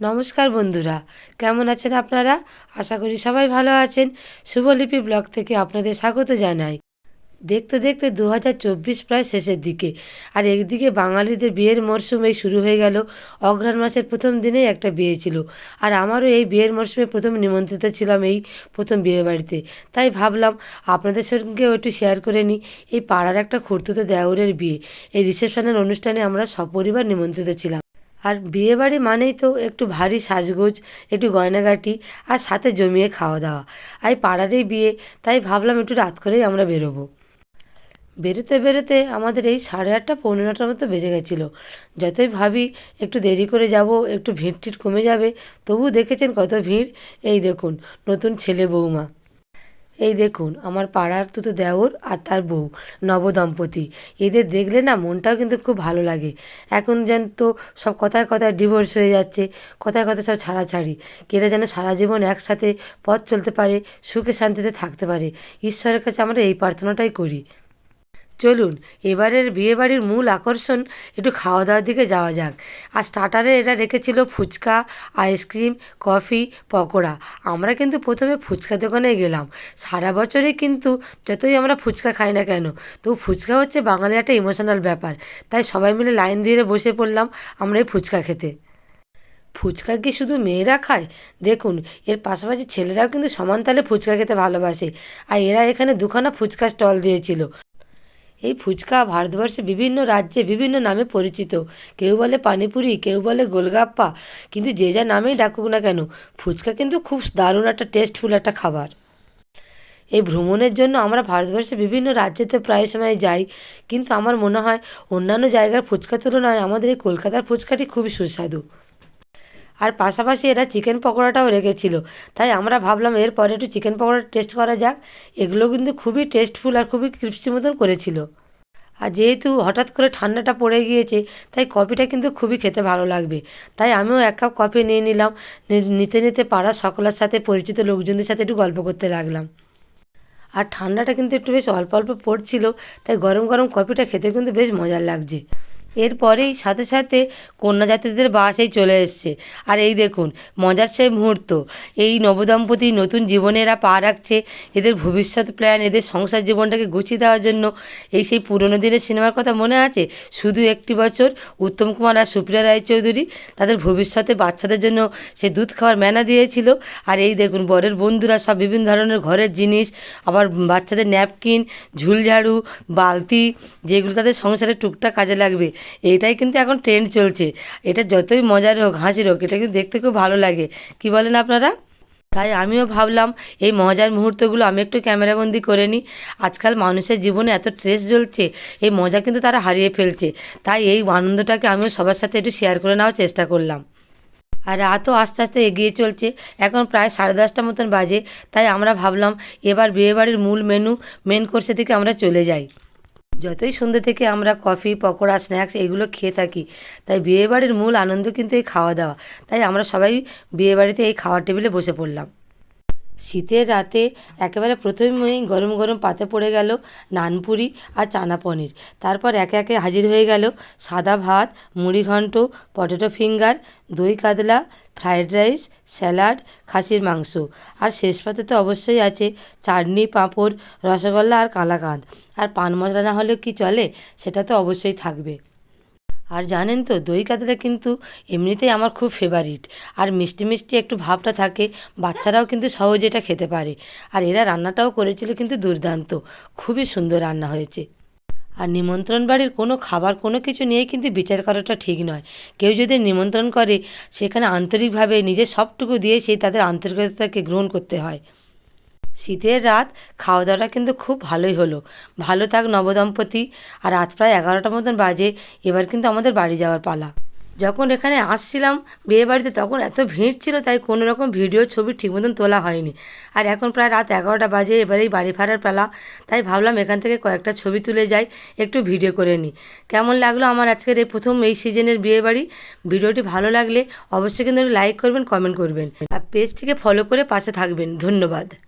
নমস্কার বন্ধুরা, কেমন আছেন আপনারা? আশা করি সবাই ভালো আছেন। শুভলিপি ব্লগ থেকে আপনাদের স্বাগত জানাই। দেখতে দেখতে দু হাজার চব্বিশ প্রায় শেষের দিকে, আর একদিকে বাঙালিদের বিয়ের মরশুম এই শুরু হয়ে গেল। অঘ্রাণ মাসের প্রথম দিনেই একটা বিয়ে ছিল, আর আমারও এই বিয়ের মরশুমে প্রথম নিমন্ত্রিত ছিলাম এই প্রথম বিয়ে বাড়িতে। তাই ভাবলাম আপনাদের সঙ্গেও একটু শেয়ার করে নিই। এই পাড়ার একটা খুঁড়তুতো দেওরের বিয়ে, এই রিসেপশনের অনুষ্ঠানে আমরা সপরিবার নিমন্ত্রিত ছিলাম। আর বিয়েবাড়ি মানেই তো একটু ভারী সাজগোজ, একটু গয়নাগাটি আর সাথে জমিয়ে খাওয়া দাওয়া। আর পাড়ারই বিয়ে, তাই ভাবলাম একটু রাত করেই আমরা বেরোবো। বেরোতে বেরোতে আমাদের এই সাড়ে আটটা, পৌনে নটার মতো বেজে গেছিল। যতই ভাবি একটু দেরি করে যাব, একটু ভিড় টিড় কমে যাবে তবু দেখেছেন কত ভিড়? এই দেখুন, নতুন ছেলে বৌমা। এই দেখুন, আমার পাড়ার তো তো দেওর আর তার বউ, নবদম্পতি। এদের দেখলে না মনটাও কিন্তু খুব ভালো লাগে। এখন যেন তো সব কথায় কথায় ডিভোর্স হয়ে যাচ্ছে, কথায় কথায় সব ছাড়াছাড়ি। এরা যেন সারা জীবন একসাথে পথ চলতে পারে, সুখে শান্তিতে থাকতে পারে। ঈশ্বরের কাছে আমরা এই প্রার্থনাটাই করি। চলুন, এবারের বিয়েবাড়ির মূল আকর্ষণ একটু খাওয়া দাওয়ার দিকে যাওয়া যাক। আর স্টার্টারে এরা রেখেছিল ফুচকা আইসক্রিম কফি পকোড়া। আমরা কিন্তু প্রথমে ফুচকা দোকানে গেলাম। সারা বছরই কিন্তু যতই আমরা ফুচকা খাই না কেন, তো ফুচকা হচ্ছে বাঙালির একটা ইমোশনাল ব্যাপার। তাই সবাই মিলে লাইন দিয়ে বসে পড়লাম আমরা এই ফুচকা খেতে। ফুচকা কি শুধু মেয়েরা খায়? দেখুন, এর পাশাপাশি ছেলেরাও কিন্তু সমান তালে ফুচকা খেতে ভালোবাসে। আর এরা এখানে দুখানা ফুচকা স্টল দিয়েছিল। এই ফুচকা ভারতবর্ষে বিভিন্ন রাজ্যে বিভিন্ন নামে পরিচিত। কেউ বলে পানিপুরি, কেউ বলে গোলগাপ্পা, কিন্তু যে যা নামেই ডাকুক না কেন, ফুচকা কিন্তু খুব দারুণ একটা টেস্টফুল একটা খাবার। এই ভ্রমণের জন্য আমরা ভারতবর্ষের বিভিন্ন রাজ্যেতে প্রায় সময় যাই, কিন্তু আমার মনে হয় অন্যান্য জায়গার ফুচকা তুলনায় আমাদের এই কলকাতার ফুচকাটি খুবই সুস্বাদু। আর পাশাপাশি এরা চিকেন পকোড়াটাও রেখেছিল। তাই আমরা ভাবলাম এরপরে একটু চিকেন পকোড়া টেস্ট করা যাক। এগুলো কিন্তু খুবই টেস্টফুল আর খুবই ক্রিপসি মতন করেছিল। আর যেহেতু হঠাৎ করে ঠান্ডাটা পড়ে গিয়েছে, তাই কফিটা কিন্তু খুবই খেতে ভালো লাগবে। তাই আমিও এক কাপ কফি নিয়ে নিলাম। নিতে নিতে পাড়ার সকলের সাথে, পরিচিত লোকজনদের সাথে একটু গল্প করতে লাগলাম। আর ঠান্ডাটা কিন্তু একটু বেশ অল্প অল্প পড়ছিল, তাই গরম গরম কফিটা খেতে কিন্তু বেশ মজার লাগছে। এরপরেই সাথে সাথে কন্যাযাত্রীদের বাসেই চলে এসছে। আর এই দেখুন, মজার সেই মুহূর্ত। এই নবদম্পতি নতুন জীবনে এরা পা রাখছে। এদের ভবিষ্যৎ প্ল্যান এদের সংসার জীবনটাকে গুছিয়ে দেওয়ার জন্য। এই সেই পুরনো দিনের সিনেমার কথা মনে আছে? শুধু একটি বছর, উত্তম কুমার আর সুপ্রিয়া রায়চৌধুরী তাদের ভবিষ্যতে বাচ্চাদের জন্য সে দুধ খাওয়ার ম্যানা দিয়েছিল। আর এই দেখুন, বরের বন্ধুরা সব বিভিন্ন ধরনের ঘরের জিনিস, আবার বাচ্চাদের ন্যাপকিন ঝুলঝাড়ু বালতি, যেগুলো তাদের সংসারে টুকটাক কাজে লাগবে। এইটাই কিন্তু এখন ট্রেন্ড চলছে। এটা যতই মজার হোক, হাসির হোক, এটা কিন্তু দেখতে খুব ভালো লাগে। কি বলেন আপনারা? তাই আমিও ভাবলাম, এই মজার মুহূর্তগুলো আমি একটু ক্যামেরাবন্দি করে নিই। আজকাল মানুষের জীবনে এত স্ট্রেস জ্বলছে এই মজা কিন্তু তারা হারিয়ে ফেলছে। তাই এই আনন্দটাকে আমিও সবার সাথে একটু শেয়ার করে নেওয়ার চেষ্টা করলাম। আর রাতও আস্তে আস্তে এগিয়ে চলছে। এখন প্রায় সাড়ে দশটা মতন বাজে। তাই আমরা ভাবলাম, এবার বিয়েবাড়ির মূল মেনু মেন কোর্সের দিকে আমরা চলে যাই। যতই সন্ধ্যে থেকে আমরা কফি, পকোড়া, স্ন্যাক্স এগুলো খেয়ে থাকি, তাই বিয়েবাড়ির মূল আনন্দ কিন্তু এই খাওয়া দাওয়া তাই আমরা সবাই বিয়েবাড়িতে এই খাওয়ার টেবিলে বসে পড়লাম। শীতের রাতে একেবারে প্রথমেই গরম গরম পাতে পড়ে গেল নানপুরি আর চানা পনির। তারপর একে একে হাজির হয়ে গেল সাদা ভাত, মুড়ি ঘন্ট, পটেটো ফিঙ্গার, দই কাতলা, ফ্রায়েড রাইস, স্যালাড, খাসির মাংস। আর শেষ পাতে তো অবশ্যই আছে চাটনি, পাঁপড়, রসগোল্লা আর কালাকাঁদ। আর পান মশলা না হলেও কি চলে? সেটা তো অবশ্যই থাকবে। আর জানেন তো, দই কাতলা কিন্তু এমনিতেই আমার খুব ফেভারিট আর মিষ্টি মিষ্টি একটু ভাবটা থাকে, বাচ্চারাও কিন্তু সহজে এটা খেতে পারে। আর এরা রান্নাটাও করেছিল কিন্তু দুর্দান্ত, খুবই সুন্দর রান্না হয়েছে। আর নিমন্ত্রণ বাড়ির কোনো খাবার, কোনো কিছু নিয়ে কিন্তু বিচার করাটা ঠিক নয়। কেউ যদি নিমন্ত্রণ করে, সেখানে আন্তরিকভাবে নিজের সবটুকু দিয়ে সেই তাদের আন্তরিকতাকে গ্রহণ করতে হয়। শীতের রাত খাওয়া দাওয়াটা কিন্তু খুব ভালোই হলো। ভালো থাক নবদম্পতি। আর রাত প্রায় এগারোটার মতন বাজে, এবার কিন্তু আমাদের বাড়ি যাওয়ার পালা। যখন এখানে আসছিলাম বিয়ে বাড়িতে, তখন এত ভিড় ছিল, তাই কোনো রকম ভিডিও, ছবি ঠিক মতন তোলা হয়নি। আর এখন প্রায় রাত এগারোটা বাজে, এবারেই বাড়ি ফেরার পালা। তাই ভাবলাম এখান থেকে কয়েকটা ছবি তুলে যাই, একটু ভিডিও করে নিই। কেমন লাগল আমার আজকের এই প্রথম এই সিজনের বিয়ে বাড়ি? ভিডিওটি ভালো লাগলে অবশ্যই কিন্তু লাইক করবেন, কমেন্ট করবেন। আর পেজটিকে ফলো করে পাশে থাকবেন। ধন্যবাদ।